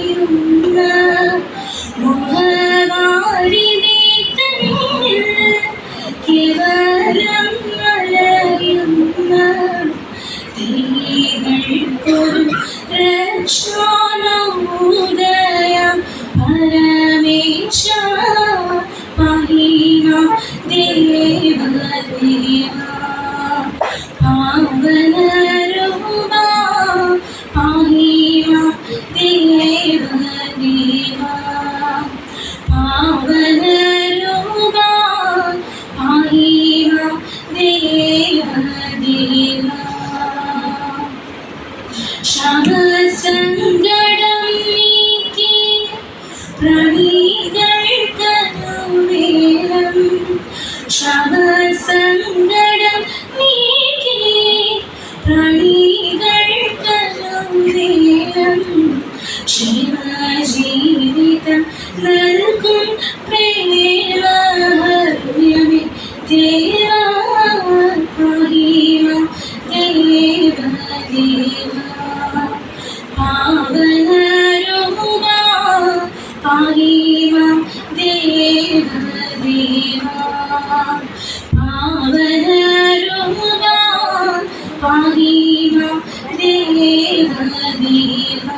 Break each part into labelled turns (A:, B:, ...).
A: you know. ശിവജീവിതം നൽകും പ്രേമഹര്യമേ ദേവാ ദേവ ദേവ. പാവനരൂപ പാഹിമ ദേവ. ദേവ പാവനരൂപ പാഹിമ ദേവ ദേവ.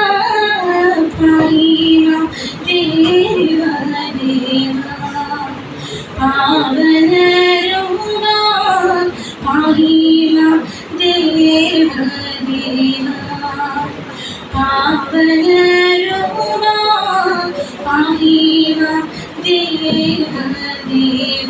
A: പാവനരൂപ പാഹിമ ദേവ ദേവ പാവനരൂപ പാഹിമ ദേവ ദേവ